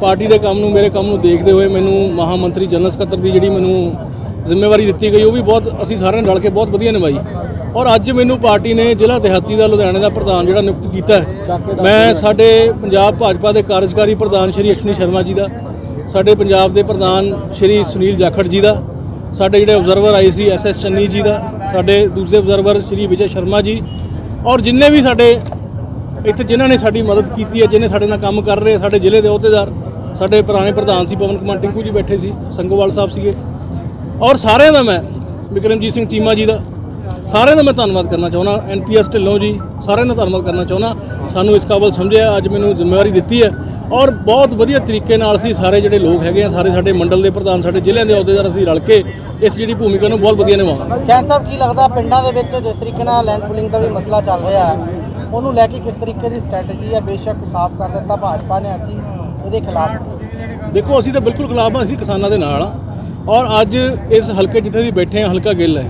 Party ਦੇ ਕੰਮ ਨੂੰ, ਮੇਰੇ ਕੰਮ ਨੂੰ ਦੇਖਦੇ ਹੋਏ ਮੈਨੂੰ ਮਹਾਮੰਤਰੀ ਜਨਰਲ ਸਕੱਤਰ ਦੀ ਜਿਹੜੀ ਮੈਨੂੰ ਜ਼ਿੰਮੇਵਾਰੀ ਦਿੱਤੀ ਗਈ, ਉਹ ਵੀ ਬਹੁਤ, ਅਸੀਂ ਸਾਰਿਆਂ ਨੇ ਰਲ ਕੇ ਬਹੁਤ ਵਧੀਆ ਨਿਭਾਈ। ਔਰ ਅੱਜ ਮੈਨੂੰ ਪਾਰਟੀ ਨੇ ਜ਼ਿਲ੍ਹਾ ਦਿਹਾਤੀ ਦਾ, ਲੁਧਿਆਣੇ ਦਾ ਪ੍ਰਧਾਨ ਜਿਹੜਾ ਨਿਯੁਕਤ ਕੀਤਾ ਮੈਂ ਸਾਡੇ ਪੰਜਾਬ ਭਾਜਪਾ ਦੇ ਕਾਰਜਕਾਰੀ ਪ੍ਰਧਾਨ ਸ਼੍ਰੀ ਅਸ਼ਵਨੀ ਸ਼ਰਮਾ ਜੀ ਦਾ, ਸਾਡੇ ਪੰਜਾਬ ਦੇ ਪ੍ਰਧਾਨ ਸ਼੍ਰੀ ਸੁਨੀਲ ਜਾਖੜ ਜੀ ਦਾ, ਸਾਡੇ ਜਿਹੜੇ ਆਬਜ਼ਰਵਰ ਆਏ ਸੀ ਐਸ ਐਸ ਚੰਨੀ ਜੀ ਦਾ, ਸਾਡੇ ਦੂਸਰੇ ਆਬਜ਼ਰਵਰ ਸ਼੍ਰੀ ਵਿਜੇ ਸ਼ਰਮਾ ਜੀ, ਔਰ ਜਿੰਨੇ ਵੀ ਸਾਡੇ ਇੱਥੇ ਜਿਨ੍ਹਾਂ ਨੇ ਸਾਡੀ ਮਦਦ ਕੀਤੀ ਹੈ, ਜਿਹਨੇ ਸਾਡੇ ਨਾਲ ਕੰਮ ਕਰ ਰਹੇ, ਸਾਡੇ ਜ਼ਿਲ੍ਹੇ ਦੇ ਅਹੁਦੇਦਾਰ, ਸਾਡੇ ਪੁਰਾਣੇ ਪ੍ਰਧਾਨ ਸੀ, ਪਵਨ ਕੁਮਾਰ ਟਿੰਕੂ ਜੀ ਬੈਠੇ ਸੀ, ਸੰਗੋਵਾਲ ਸਾਹਿਬ ਸੀਗੇ। ਔਰ ਸਾਰਿਆਂ ਦਾ ਮੈਂ, ਵਿਕਰਮਜੀਤ ਸਿੰਘ ਚੀਮਾ ਜੀ ਦਾ, ਸਾਰਿਆਂ ਦਾ ਮੈਂ ਧੰਨਵਾਦ ਕਰਨਾ ਚਾਹੁੰਦਾ, ਐਨਪੀਐਸ ਢਿੱਲੋਂ ਜੀ, ਸਾਰਿਆਂ ਦਾ ਧੰਨਵਾਦ ਕਰਨਾ ਚਾਹੁੰਦਾ। ਸਾਨੂੰ ਇਸ ਕਾਬਲ ਸਮਝਿਆ, ਅੱਜ ਮੈਨੂੰ ਜ਼ਿੰਮੇਵਾਰੀ ਦਿੱਤੀ ਹੈ। ਔਰ ਬਹੁਤ ਵਧੀਆ ਤਰੀਕੇ ਨਾਲ ਅਸੀਂ ਸਾਰੇ ਜਿਹੜੇ ਲੋਕ ਹੈਗੇ ਆ, ਸਾਰੇ ਸਾਡੇ ਮੰਡਲ ਦੇ ਪ੍ਰਧਾਨ, ਸਾਡੇ ਜ਼ਿਲ੍ਹਿਆਂ ਦੇ ਅਹੁਦੇਦਾਰ ਅਸੀਂ ਰਲ ਕੇ ਇਸ ਜਿਹੜੀ ਭੂਮਿਕਾ ਨੂੰ ਬਹੁਤ ਵਧੀਆ ਨਿਭਾਵਾਂਗੇ। ਕੈਨ ਸਾਹਿਬ, ਕੀ ਲੱਗਦਾ ਪਿੰਡਾਂ ਦੇ ਵਿੱਚ ਜਿਸ ਤਰੀਕੇ ਨਾਲ ਲੈਂਡ ਪੂਲਿੰਗ ਦਾ ਵੀ ਮਸਲਾ ਚੱਲ ਰਿਹਾ ਹੈ? ਉਹਨੂੰ ਲੈ ਕੇ ਕਿਸ ਤਰੀਕੇ ਦੀ ਸਟ੍ਰੈਟਜੀ ਹੈ ਬੇਸ਼ੱਕ ਸਾਫ਼ ਕਰ ਦਿੱਤਾ ਭਾਜਪਾ ਨੇ ਅਸੀਂ ਇਹਦੇ ਖਿਲਾਫ। ਦੇਖੋ ਅਸੀਂ ਤਾਂ ਬਿਲਕੁਲ ਖਿਲਾਫ ਹਾਂ ਅਸੀਂ ਕਿਸਾਨਾਂ ਦੇ ਨਾਲ ਆ ਔਰ ਅੱਜ ਇਸ ਹਲਕੇ ਜਿੱਥੇ ਅਸੀਂ ਬੈਠੇ ਹਾਂ ਹਲਕਾ ਗਿੱਲ ਹੈ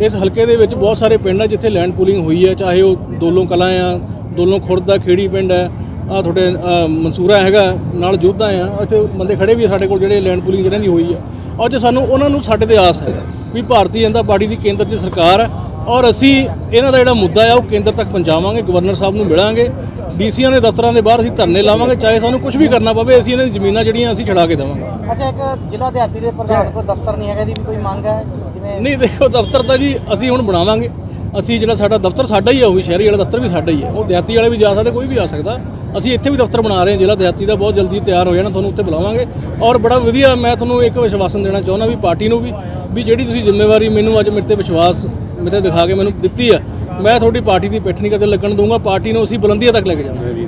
ਇਸ ਹਲਕੇ ਦੇ ਵਿੱਚ ਬਹੁਤ ਸਾਰੇ ਪਿੰਡ ਆ ਜਿੱਥੇ ਲੈਂਡ ਪੂਲਿੰਗ ਹੋਈ ਹੈ ਚਾਹੇ ਉਹ ਦੋਲੋਂ ਕਲਾਂ ਆ ਦੋਲੋਂ ਖੁਰਦ ਦਾ ਖੇੜੀ ਪਿੰਡ ਹੈ ਆ ਤੁਹਾਡੇ ਅ, ਮਨਸੂਰਾ ਹੈਗਾ ਨਾਲ ਜੋਧਾ ਆ ਇੱਥੇ ਬੰਦੇ ਖੜੇ ਵੀ ਸਾਡੇ ਕੋਲ ਜਿਹੜੇ ਲੈਂਡ ਪੂਲਿੰਗ ਜਿਹਨਾਂ ਦੀ ਹੋਈ ਹੈ ਅੱਜ ਸਾਨੂੰ ਉਹਨਾਂ ਨੂੰ ਸਾਡੇ ਤੇ ਆਸ ਹੈ ਵੀ ਭਾਰਤੀ ਜਨਤਾ ਪਾਰਟੀ ਦੀ ਕੇਂਦਰ 'ਚ ਸਰਕਾਰ ਹੈ ਔਰ ਅਸੀਂ ਇਹਨਾਂ ਦਾ ਜਿਹੜਾ ਮੁੱਦਾ ਆ ਉਹ ਕੇਂਦਰ ਤੱਕ ਪਹੁੰਚਾਵਾਂਗੇ ਗਵਰਨਰ ਸਾਹਿਬ ਨੂੰ ਮਿਲਾਂਗੇ। ਡੀਸੀਆਂ ਦੇ ਦਫ਼ਤਰਾਂ ਦੇ ਬਾਹਰ ਅਸੀਂ ਧਰਨੇ ਲਾਵਾਂਗੇ ਚਾਹੇ ਸਾਨੂੰ ਕੁਝ ਵੀ ਕਰਨਾ ਪਵੇ ਅਸੀਂ ਇਹਨਾਂ ਦੀ ਜ਼ਮੀਨਾਂ ਜਿਹੜੀਆਂ ਅਸੀਂ ਛਡਾ ਕੇ ਦੇਵਾਂਗੇ। ਅੱਛਾ ਇੱਕ ਜ਼ਿਲ੍ਹਾ ਦਿਹਾਤੀ ਦੇ ਪ੍ਰਧਾਨ ਕੋਲ ਦਫ਼ਤਰ ਨਹੀਂ ਹੈਗਾ ਦੀ ਵੀ ਕੋਈ ਮੰਗ ਹੈ? ਜਿਵੇਂ ਨਹੀਂ ਦੇਖੋ ਦਫ਼ਤਰ ਤਾਂ ਜੀ ਅਸੀਂ ਹੁਣ ਬਣਾਵਾਂਗੇ। ਅਸੀਂ ਜਿਹੜਾ ਸਾਡਾ ਦਫ਼ਤਰ ਸਾਡਾ ਹੀ ਆ ਉਹ ਵੀ ਸ਼ਹਿਰੀ ਵਾਲਾ ਦਫ਼ਤਰ ਵੀ ਸਾਡਾ ਹੀ ਹੈ ਉਹ ਦਿਹਾਤੀ ਵਾਲੇ ਵੀ ਜਾ ਸਕਦੇ ਕੋਈ ਵੀ ਆ ਸਕਦਾ। ਅਸੀਂ ਇੱਥੇ ਵੀ ਦਫ਼ਤਰ ਬਣਾ ਰਹੇ ਹਾਂ ਜ਼ਿਲ੍ਹਾ ਦਿਹਾਤੀ ਦਾ ਬਹੁਤ ਜਲਦੀ ਤਿਆਰ ਹੋ ਜਾਣਾ ਤੁਹਾਨੂੰ ਉੱਥੇ ਬੁਲਾਵਾਂਗੇ। ਔਰ ਬੜਾ ਵਧੀਆ ਮੈਂ ਤੁਹਾਨੂੰ ਇੱਕ ਵਿਸ਼ਵਾਸਨ ਦੇਣਾ ਚਾਹੁੰਦਾ ਵੀ ਪਾਰਟੀ ਨੂੰ ਵੀ ਵੀ ਜਿਹੜੀ ਤੁਸੀਂ ਜ਼ਿੰਮੇਵਾਰੀ ਮੈਨੂੰ ਅੱਜ ਮੇਰੇ ਤੇ ਵਿਸ਼ਵਾਸ ਮੇਰੇ ਤੇ ਦਿਖਾ ਕੇ ਮੈਨੂੰ ਦਿੱਤੀ ਆ। ਮੈਂ ਤੁਹਾਡੀ ਪਾਰਟੀ ਦੀ ਪਿੱਠ ਨਹੀਂ ਕਦੇ ਲੱਗਣ ਦਊਂਗਾ ਪਾਰਟੀ ਨੂੰ ਅਸੀਂ ਬੁਲੰਦੀਆਂ ਤੱਕ ਲੈ ਕੇ ਜਾਵਾਂਗੇ।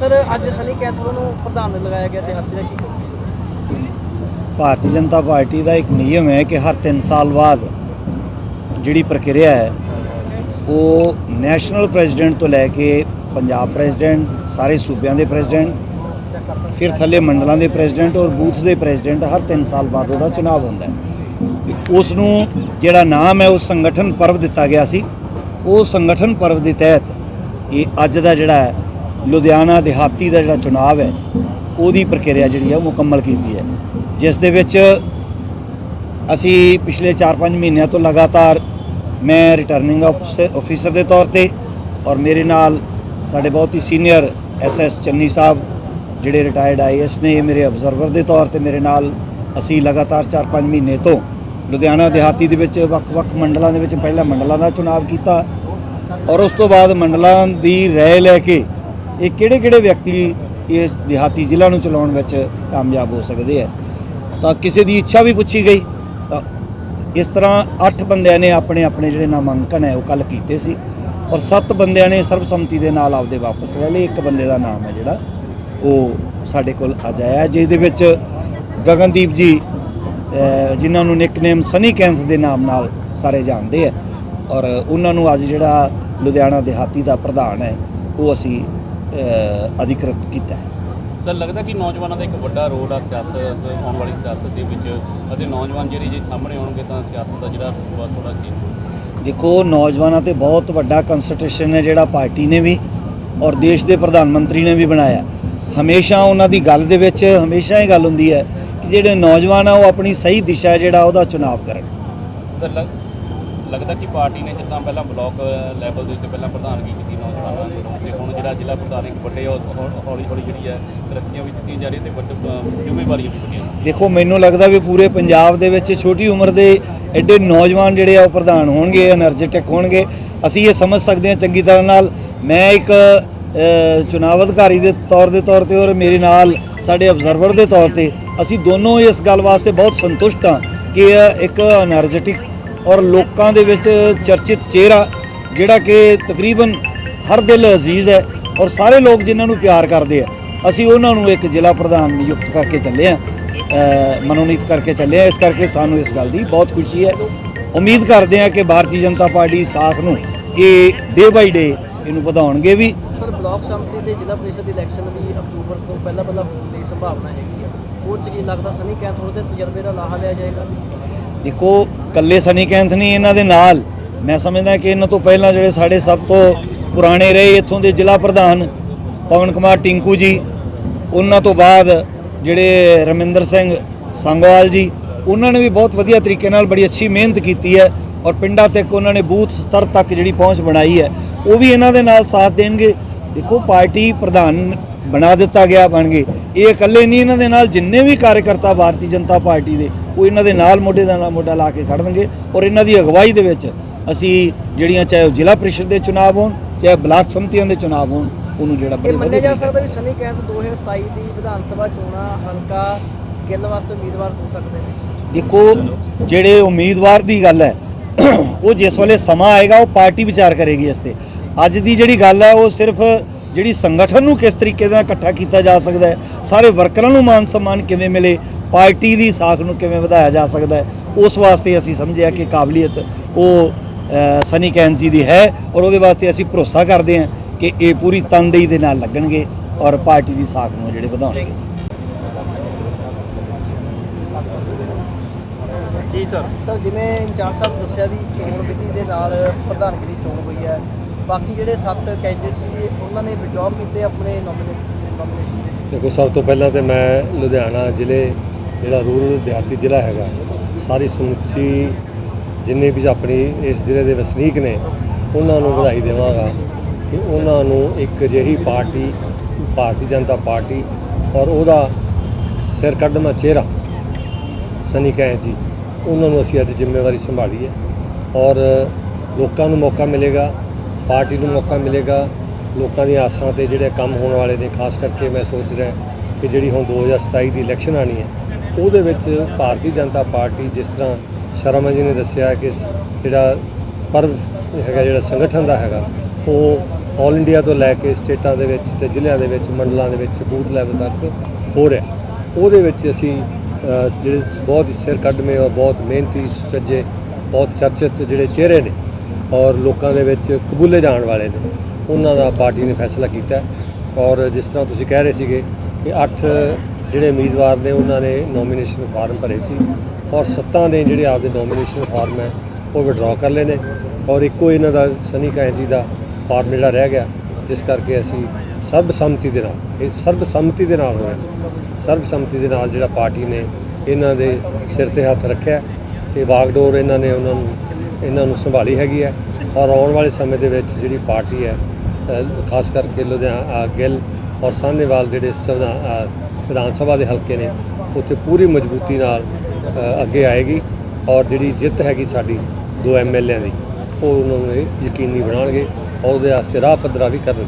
ਸਰ ਅੱਜ ਸਨੀ ਕੈਂਥਰੋ ਨੂੰ ਪ੍ਰਧਾਨ ਲਗਾਇਆ ਗਿਆ ਦਿਹਾਤੀ ਦਾ ਕੀ ਭਾਰਤੀ ਜਨਤਾ ਪਾਰਟੀ ਦਾ ਇੱਕ ਨਿਯਮ ਹੈ ਕਿ ਹਰ 3 ਸਾਲ ਬਾਅਦ ਜਿਹੜੀ ਪ੍ਰਕਿਰਿਆ ਹੈ ਉਹ ਨੈਸ਼ਨਲ ਪ੍ਰੈਜ਼ੀਡੈਂਟ ਤੋਂ ਲੈ ਕੇ ਪੰਜਾਬ ਪ੍ਰੈਜ਼ੀਡੈਂਟ ਸਾਰੇ ਸੂਬਿਆਂ ਦੇ ਪ੍ਰੈਜ਼ੀਡੈਂਟ ਫਿਰ ਥੱਲੇ ਮੰਡਲਾਂ ਦੇ ਪ੍ਰੈਜ਼ੀਡੈਂਟ ਔਰ ਬੂਥ ਦੇ ਪ੍ਰੈਜ਼ੀਡੈਂਟ ਹਰ 3 ਸਾਲ ਬਾਅਦ ਉਹਦਾ ਚੁਣਾਵ ਹੁੰਦਾ ਹੈ। ਉਸ ਨੂੰ ਜਿਹੜਾ ਨਾਮ ਹੈ, ਉਹ ਸੰਗਠਨ ਪਰਵ ਦਿੱਤਾ ਗਿਆ ਸੀ। ਉਹ ਸੰਗਠਨ ਪਰਵ ਦੇ ਤਹਿਤ ਇਹ ਅੱਜ ਦਾ ਜਿਹੜਾ ਲੁਧਿਆਣਾ ਦਿਹਾਤੀ ਦਾ ਜਿਹੜਾ ਚੁਣਾਵ ਹੈ, ਉਹਦੀ ਪ੍ਰਕਿਰਿਆ ਜਿਹੜੀ ਹੈ, ਉਹ ਮੁਕੰਮਲ ਕੀਤੀ ਹੈ। ਜਿਸ ਦੇ ਵਿੱਚ ਅਸੀਂ ਪਿਛਲੇ 4-5 ਮਹੀਨਿਆਂ ਤੋਂ ਲਗਾਤਾਰ ਮੈਂ ਰਿਟਰਨਿੰਗ ਆਫੀਸਰ ਦੇ ਤੌਰ ਤੇ ਔਰ ਮੇਰੇ ਨਾਲ ਸਾਡੇ ਬਹੁਤ ਹੀ ਸੀਨੀਅਰ ਐਸਐਸ ਚੰਨੀ ਸਾਹਿਬ, ਜਿਹੜੇ ਰਿਟਾਇਰਡ ਆਈਐਸ ਨੇ, ਮੇਰੇ ਆਬਜ਼ਰਵਰ ਦੇ ਤੌਰ ਤੇ ਮੇਰੇ ਨਾਲ ਅਸੀਂ ਲਗਾਤਾਰ 4-5 ਮਹੀਨੇ ਤੋਂ ਲੁਧਿਆਣਾ ਦਿਹਾਤੀ ਦੇ ਵਿੱਚ ਵੱਖ-ਵੱਖ ਮੰਡਲਾਂ ਦੇ ਵਿੱਚ ਪਹਿਲਾਂ ਮੰਡਲਾਂ ਦਾ ਚੁਣਾਵ ਕੀਤਾ ਔਰ ਉਸ ਤੋਂ ਬਾਅਦ ਮੰਡਲਾਂ ਦੀ ਰਾਏ ਲੈ ਕੇ ਇਹ ਕਿਹੜੇ-ਕਿਹੜੇ ਵਿਅਕਤੀ ਇਸ ਦਿਹਾਤੀ ਜ਼ਿਲ੍ਹਾ ਨੂੰ ਚਲਾਉਣ ਵਿੱਚ ਕਾਮਯਾਬ ਹੋ ਸਕਦੇ ਆ? ਤਾਂ ਕਿਸੇ ਦੀ ਇੱਛਾ ਵੀ ਪੁੱਛੀ ਗਈ, ਤਾਂ ਇਸ ਤਰ੍ਹਾਂ 8 ਬੰਦਿਆਂ ਨੇ ਆਪਣੇ ਆਪਣੇ ਜਿਹੜੇ ਨਾਮਾਂਕਨ ਹੈ ਉਹ ਕੱਲ ਕੀਤੇ ਸੀ ਔਰ 7 ਬੰਦਿਆਂ ਨੇ ਸਰਬਸੰਮਤੀ ਦੇ ਨਾਲ ਆਪਦੇ ਵਾਪਸ ਲੈ ਲਏ। ਇੱਕ ਬੰਦੇ ਦਾ ਨਾਮ ਹੈ ਜਿਹੜਾ, ਉਹ ਸਾਡੇ ਕੋਲ ਅੱਜ ਆਇਆ ਜਿਹਦੇ ਵਿੱਚ ਗਗਨਦੀਪ ਜੀ ਜਿਨ੍ਹਾਂ ਨੂੰ ਨਿਕਨੇਮ ਸਨੀ ਕੈਂਥ ਦੇ ਨਾਮ ਨਾਲ ਸਾਰੇ ਜਾਣਦੇ ਆ। ਔਰ ਉਹਨਾਂ ਨੂੰ ਅੱਜ ਜਿਹੜਾ ਲੁਧਿਆਣਾ ਦਿਹਾਤੀ ਦਾ ਪ੍ਰਧਾਨ ਹੈ ਉਹ ਅਸੀਂ ਅਧਿਕ੍ਰਿਤ ਕੀਤਾ ਹੈ। ਤਾਂ ਲੱਗਦਾ ਕਿ ਨੌਜਵਾਨਾਂ ਦਾ ਇੱਕ ਵੱਡਾ ਰੋਲ ਆ ਸਿਆਸਤ ਆਉਣ ਵਾਲੀ ਸਿਆਸਤ ਦੇ ਵਿੱਚ। ਅਤੇ ਨੌਜਵਾਨ ਜਿਹੜੇ ਜੇ ਸਾਹਮਣੇ ਆਉਣਗੇ ਤਾਂ ਸਿਆਸਤ ਦਾ ਜਿਹੜਾ ਰੁਤਬਾ ਥੋੜਾ ਚੇਂਜ ਦੇਖੋ ਨੌਜਵਾਨਾਂ ਤੇ ਬਹੁਤ ਵੱਡਾ ਕੰਸਟੀਟਿਊਸ਼ਨ ਹੈ ਜਿਹੜਾ ਪਾਰਟੀ ਨੇ ਵੀ ਔਰ ਦੇਸ਼ ਦੇ ਪ੍ਰਧਾਨ ਮੰਤਰੀ ਨੇ ਵੀ ਬਣਾਇਆ। ਹਮੇਸ਼ਾ ਉਹਨਾਂ ਦੀ ਗੱਲ ਦੇ ਵਿੱਚ ਹਮੇਸ਼ਾ ਇਹ ਗੱਲ ਹੁੰਦੀ ਹੈ ਜਿਹੜੇ ਨੌਜਵਾਨ ਆ ਉਹ ਆਪਣੀ ਸਹੀ ਦਿਸ਼ਾ ਜਿਹੜਾ ਉਹਦਾ ਚੁਣਾਵ ਕਰਨ। ਲੱਗਦਾ ਕਿ ਪਾਰਟੀ ਨੇ ਜਿੱਦਾਂ ਪਹਿਲਾਂ ਬਲਾਕ ਲੈਵਲ ਦੇ ਉੱਤੇ ਪਹਿਲਾਂ ਪ੍ਰਧਾਨਗੀ ਕੀਤੀ ਨੌਜਵਾਨਾਂ ਨੂੰ ਤੇ ਹੁਣ ਜਿਹੜਾ ਜ਼ਿਲ੍ਹਾ ਪ੍ਰਧਾਨ ਇੱਕ ਵੱਡੇ ਹੌਲੀ ਹੌਲੀ ਜਿਹੜੀ ਹੈ ਤਰੱਕੀਆਂ ਵੀ ਦਿੱਤੀਆਂ ਜਾ ਰਹੀਆਂ ਤੇ ਵੱਡੇ ਜ਼ਿੰਮੇਵਾਰੀਆਂ ਵੀ ਦਿੱਤੀਆਂ। ਦੇਖੋ ਮੈਨੂੰ ਲੱਗਦਾ ਵੀ ਪੂਰੇ ਪੰਜਾਬ ਦੇ ਵਿੱਚ ਛੋਟੀ ਉਮਰ ਦੇ ਐਡੇ ਨੌਜਵਾਨ ਜਿਹੜੇ ਆ ਉਹ ਪ੍ਰਧਾਨ ਹੋਣਗੇ એનર્ਜੈਟਿਕ ਹੋਣਗੇ। ਅਸੀਂ ਇਹ ਸਮਝ ਸਕਦੇ ਹਾਂ ਚੰਗੀ ਤਰ੍ਹਾਂ ਨਾਲ। ਮੈਂ ਇੱਕ ਚੁਣਾਵ ਅਧਿਕਾਰੀ ਦੇ ਤੌਰ ਦੇ ਤੌਰ ਤੇ ਔਰ ਮੇਰੇ ਨਾਲ ਸਾਡੇ ਅਬਜ਼ਰਵਰ ਦੇ ਤੌਰ ਤੇ ਅਸੀਂ ਦੋਨੋਂ ਇਸ ਗੱਲ ਵਾਸਤੇ ਬਹੁਤ ਸੰਤੁਸ਼ਟ ਹਾਂ ਕਿ ਇੱਕ એનર્ਜੈਟਿਕ ਔਰ ਲੋਕਾਂ ਦੇ ਵਿੱਚ ਚਰਚਿਤ ਚਿਹਰਾ ਜਿਹੜਾ ਕਿ ਤਕਰੀਬਨ ਹਰ ਦਿਲ ਅਜ਼ੀਜ਼ ਹੈ ਔਰ ਸਾਰੇ ਲੋਕ ਜਿਨ੍ਹਾਂ ਨੂੰ ਪਿਆਰ ਕਰਦੇ ਆ, ਅਸੀਂ ਉਹਨਾਂ ਨੂੰ ਇੱਕ ਜ਼ਿਲ੍ਹਾ ਪ੍ਰਧਾਨ ਨਿਯੁਕਤ ਕਰਕੇ ਚੱਲੇ ਆ ਮਨੋਨੀਤ ਕਰਕੇ ਚੱਲੇ ਆ ਇਸ ਕਰਕੇ ਸਾਨੂੰ ਇਸ ਗੱਲ ਦੀ ਬਹੁਤ ਖੁਸ਼ੀ ਹੈ। ਉਮੀਦ ਕਰਦੇ ਆ ਕਿ ਭਾਰਤੀ ਜਨਤਾ ਪਾਰਟੀ ਸਾਥ ਨੂੰ ਇਹ ਡੇ ਬਾਈ ਡੇ ਇਹਨੂੰ ਵਧਾਉਣਗੇ ਵੀ। ਸਰ ਬਲਾਕ ਸੰਮਤੀ ਤੇ ਜ਼ਿਲ੍ਹਾ ਪ੍ਰੀਸ਼ਦ ਇਲੈਕਸ਼ਨ ਵੀ ਅਕਤੂਬਰ ਤੋਂ ਪਹਿਲਾਂ ਪਹਿਲਾਂ ਹੋਣ ਦੀ ਸੰਭਾਵਨਾ ਹੈਗੀ ਆ। ਉਹ ਚ ਕੀ ਲੱਗਦਾ ਸਨੀ ਕੈਂਥਰੋ ਦੇ ਤਜਰਬੇ ਦਾ ਲਾਹਾ ਲਿਆ ਜਾਏਗਾ? ਦੇਖੋ ਕੱਲੇ ਸਨੀ ਕੈਂਥ ਨਹੀਂ ਇਹਨਾਂ ਦੇ ਨਾਲ। ਮੈਂ ਸਮਝਦਾ ਕਿ ਇਹਨਾਂ ਤੋਂ ਪਹਿਲਾਂ ਜਿਹੜੇ ਸਾਡੇ ਸਭ ਤੋਂ ਪੁਰਾਣੇ ਰਹੇ ਇੱਥੋਂ ਦੇ ਜ਼ਿਲ੍ਹਾ ਪ੍ਰਧਾਨ ਪਵਨ ਕੁਮਾਰ ਟਿੰਕੂ ਜੀ ਉਹਨਾਂ ਤੋਂ ਬਾਅਦ ਜਿਹੜੇ ਰਮਿੰਦਰ ਸਿੰਘ ਸੰਗਵਾਲ ਜੀ ਉਹਨਾਂ ਨੇ ਵੀ ਬਹੁਤ ਵਧੀਆ ਤਰੀਕੇ ਨਾਲ ਬੜੀ ਅੱਛੀ ਮਿਹਨਤ ਕੀਤੀ ਹੈ ਔਰ ਪਿੰਡਾਂ ਤੱਕ ਉਹਨਾਂ ਨੇ ਬੂਥ ਸਤਰ ਤੱਕ ਜਿਹੜੀ ਪਹੁੰਚ ਬਣਾਈ ਹੈ। ਉਹ ਵੀ ਇਹਨਾਂ ਦੇ ਨਾਲ ਸਾਥ ਦੇਣਗੇ। ਦੇਖੋ ਪਾਰਟੀ ਪ੍ਰਧਾਨ ਬਣਾ ਦਿੱਤਾ ਗਿਆ ਬਣ ਗਏ। ਇਹ ਇਕੱਲੇ ਨਹੀਂ ਇਹਨਾਂ ਦੇ ਨਾਲ ਜਿੰਨੇ ਵੀ ਕਾਰਜਕਰਤਾ ਭਾਰਤੀ ਜਨਤਾ ਪਾਰਟੀ ਦੇ ਉਹ ਇਹਨਾਂ ਦੇ ਨਾਲ ਮੋਢੇ ਦਾ ਨਾਲ ਮੋਢਾ ਲਾ ਕੇ ਖੜਨਗੇ ਔਰ ਇਹਨਾਂ ਦੀ ਅਗਵਾਈ ਦੇ ਵਿੱਚ ਅਸੀਂ ਜਿਹੜੀਆਂ ਚਾਹੇ ਉਹ ਜ਼ਿਲ੍ਹਾ ਪ੍ਰੀਸ਼ਦ ਦੇ ਚੁਣਾਵ ਹੋਣ ਚਾਹੇ ਬਲਾਕ ਸਮਤੀਆਂ ਦੇ ਚੁਣਾਵ ਹੋਣ ਉਹਨੂੰ ਜਿਹੜਾ ਬੜੇ ਮੰਨਿਆ ਜਾ ਸਕਦਾ ਵੀ ਸਨੀ ਕੈਂਪ 2027 ਦੀ ਵਿਧਾਨ ਸਭਾ ਚੋਣਾਂ ਹਲਕਾ ਗਿੱਲ ਵਾਸਤੇ ਉਮੀਦਵਾਰ ਹੋ ਸਕਦੇ ਨੇ। ਦੇਖੋ ਜਿਹੜੇ ਉਮੀਦਵਾਰ ਦੀ ਗੱਲ ਹੈ ਉਹ ਜਿਸ ਵੇਲੇ ਸਮਾਂ ਆਏਗਾ ਉਹ ਪਾਰਟੀ ਵਿਚਾਰ ਕਰੇਗੀ ਇਸ ਤੇ। ਅੱਜ ਦੀ ਜਿਹੜੀ ਗੱਲ ਹੈ ਉਹ ਸਿਰਫ ਜਿਹੜੀ ਸੰਗਠਨ ਨੂੰ ਕਿਸ ਤਰੀਕੇ ਨਾਲ ਇਕੱਠਾ ਕੀਤਾ ਜਾ ਸਕਦਾ ਹੈ ਸਾਰੇ ਵਰਕਰਾਂ ਨੂੰ ਮਾਨ ਸਨਮਾਨ ਕਿਵੇਂ ਮਿਲੇ ਪਾਰਟੀ ਦੀ ਸਾਖ ਨੂੰ ਕਿਵੇਂ ਵਧਾਇਆ ਜਾ ਸਕਦਾ ਹੈ ਉਸ ਵਾਸਤੇ ਅਸੀਂ ਸਮਝਿਆ ਕਿ ਕਾਬਲੀਅਤ ਉਹ ਸਨੀ ਕੈਨ ਜੀ ਦੀ ਹੈ ਔਰ ਉਹਦੇ ਵਾਸਤੇ ਅਸੀਂ ਭਰੋਸਾ ਕਰਦੇ ਹਾਂ ਕਿ ਇਹ ਪੂਰੀ ਤਨਦੇਹੀ ਦੇ ਨਾਲ ਲੱਗਣਗੇ ਔਰ ਪਾਰਟੀ ਦੀ ਸਾਖ ਨੂੰ ਜਿਹੜੇ ਵਧਾਉਣਗੇ। ਜੀ ਸਰ। ਸਰ ਜਿਵੇਂ ਇੰਚਾਰਜ ਸਾਹਿਬ ਦੱਸਿਆ ਵੀ ਚੋਣ ਵਿਧੀ ਦੇ ਨਾਲ ਪ੍ਰਧਾਨਗੀ ਦੀ ਚੋਣ ਹੋਈ ਹੈ ਬਾਕੀ ਜਿਹੜੇ ਸੱਤ ਕੈਂਡੀਡੇਟ ਸੀ ਉਹਨਾਂ ਨੇ ਵਿਡਰਾਅ ਕੀਤੇ ਆਪਣੇ ਨੋਮੀਨੇਸ਼ਨ ਦੇਖੋ, ਸਭ ਤੋਂ ਪਹਿਲਾਂ ਤੇ ਮੈਂ ਲੁਧਿਆਣਾ ਜ਼ਿਲ੍ਹੇ, ਜਿਹੜਾ ਰੂਰਲ ਦਿਹਾਤੀ ਜ਼ਿਲ੍ਹਾ ਹੈਗਾ, ਸਾਰੀ ਸਮੁੱਚੀ ਜਿੰਨੇ ਵੀ ਆਪਣੀ ਇਸ ਜ਼ਿਲ੍ਹੇ ਦੇ ਵਸਨੀਕ ਨੇ, ਉਹਨਾਂ ਨੂੰ ਵਧਾਈ ਦੇਵਾਂਗਾ ਕਿ ਉਹਨਾਂ ਨੂੰ ਇੱਕ ਅਜਿਹੀ ਪਾਰਟੀ, ਭਾਰਤੀ ਜਨਤਾ ਪਾਰਟੀ ਔਰ ਉਹਦਾ ਸਿਰ ਕੱਢਮਾ ਚਿਹਰਾ, ਸਨੀ ਕੈਂਥ ਜੀ, ਉਹਨਾਂ ਨੂੰ ਅਸੀਂ ਅੱਜ ਜ਼ਿੰਮੇਵਾਰੀ ਸੰਭਾਲੀ ਹੈ ਔਰ ਲੋਕਾਂ ਨੂੰ ਮੌਕਾ ਮਿਲੇਗਾ। ਪਾਰਟੀ ਨੂੰ ਮੌਕਾ ਮਿਲੇਗਾ। ਲੋਕਾਂ ਦੀਆਂ ਆਸਾਂ ਤੇ ਜਿਹੜੇ ਕੰਮ ਹੋਣ ਵਾਲੇ ਨੇ, ਖਾਸ ਕਰਕੇ ਮੈਂ ਸੋਚ ਰਿਹਾ ਕਿ ਜਿਹੜੀ ਹੁਣ 2027 ਦੀ ਇਲੈਕਸ਼ਨ ਆਣੀ ਹੈ, ਉਹਦੇ ਵਿੱਚ ਭਾਰਤੀ ਜਨਤਾ ਪਾਰਟੀ ਜਿਸ ਤਰ੍ਹਾਂ ਸ਼ਰਮਾ ਜੀ ਨੇ ਦੱਸਿਆ ਕਿ ਜਿਹੜਾ ਪਰਵ ਹੈਗਾ, ਜਿਹੜਾ ਸੰਗਠਨ ਦਾ ਹੈਗਾ, ਉਹ ਆਲ ਇੰਡੀਆ ਤੋਂ ਲੈ ਕੇ ਸਟੇਟਾਂ ਦੇ ਵਿੱਚ ਤੇ ਜ਼ਿਲ੍ਹਿਆਂ ਦੇ ਵਿੱਚ, ਮੰਡਲਾਂ ਦੇ ਵਿੱਚ ਬੂਥ ਲੈਵਲ ਤੱਕ ਹੋ ਰਿਹਾ। ਉਹਦੇ ਵਿੱਚ ਅਸੀਂ ਜਿਹੜੇ ਬਹੁਤ ਹੀ ਸਿਰ ਕੱਢਵੇਂ ਔਰ ਬਹੁਤ ਮਿਹਨਤੀ ਸੱਜੇ ਬਹੁਤ ਚਰਚਿਤ ਜਿਹੜੇ ਚਿਹਰੇ ਨੇ ਔਰ ਲੋਕਾਂ ਦੇ ਵਿੱਚ ਕਬੂਲੇ ਜਾਣ ਵਾਲੇ ਨੇ। ਉਹਨਾਂ ਦਾ ਪਾਰਟੀ ਨੇ ਫੈਸਲਾ ਕੀਤਾ ਔਰ ਜਿਸ ਤਰ੍ਹਾਂ ਤੁਸੀਂ ਕਹਿ ਰਹੇ ਸੀਗੇ ਕਿ 8 ਜਿਹੜੇ ਉਮੀਦਵਾਰ ਨੇ, ਉਹਨਾਂ ਨੇ ਨੋਮੀਨੇਸ਼ਨ ਫਾਰਮ ਭਰੇ ਸੀ ਔਰ ਸੱਤਾਂ ਨੇ ਜਿਹੜੇ ਆਪਦੇ ਨੋਮੀਨੇਸ਼ਨ ਫਾਰਮ ਹੈ, ਉਹ ਵਿਡਰਾਅ ਕਰ ਲਏ ਨੇ ਔਰ ਇੱਕੋ ਇਹਨਾਂ ਦਾ ਸਨੀ ਕੈਂ ਜੀ ਦਾ ਫਾਰਮ ਜਿਹੜਾ ਰਹਿ ਗਿਆ, ਜਿਸ ਕਰਕੇ ਅਸੀਂ ਸਰਬਸੰਮਤੀ ਦੇ ਨਾਲ, ਇਹ ਸਰਬਸੰਮਤੀ ਦੇ ਨਾਲ ਹੋਇਆ। ਸਰਬਸੰਮਤੀ ਦੇ ਨਾਲ ਜਿਹੜਾ ਪਾਰਟੀ ਨੇ ਇਹਨਾਂ ਦੇ ਸਿਰ ਤੇ ਹੱਥ ਰੱਖਿਆ ਤੇ ਬਾਗਡੋਰ ਇਹਨਾਂ ਨੇ ਉਹਨਾਂ ਨੂੰ ਇਹਨਾਂ ਨੂੰ ਸੰਭਾਲੀ ਹੈਗੀ ਹੈ ਔਰ ਆਉਣ ਵਾਲੇ ਸਮੇਂ ਦੇ ਵਿੱਚ ਜਿਹੜੀ ਪਾਰਟੀ ਹੈ ਖਾਸ ਕਰਕੇ ਲੁਧਿਆਣਾ ਗਿੱਲ ਔਰ ਸਾਹਨੇਵਾਲ ਜਿਹੜੇ ਸੰਵਿਧਾਨ ਵਿਧਾਨ ਸਭਾ ਦੇ ਹਲਕੇ ਨੇ, ਉੱਥੇ ਪੂਰੀ ਮਜ਼ਬੂਤੀ ਨਾਲ ਅੱਗੇ ਆਏਗੀ ਔਰ ਜਿਹੜੀ ਜਿੱਤ ਹੈਗੀ ਸਾਡੀ ਦੋ ਐਮਐਲਏਆਂ ਦੀ, ਉਹ ਉਹਨਾਂ ਨੂੰ ਇਹ ਯਕੀਨੀ ਬਣਾਉਣਗੇ ਔਰ ਉਹਦੇ ਵਾਸਤੇ ਰਾਹ ਪੱਧਰਾ ਵੀ ਕਰਨ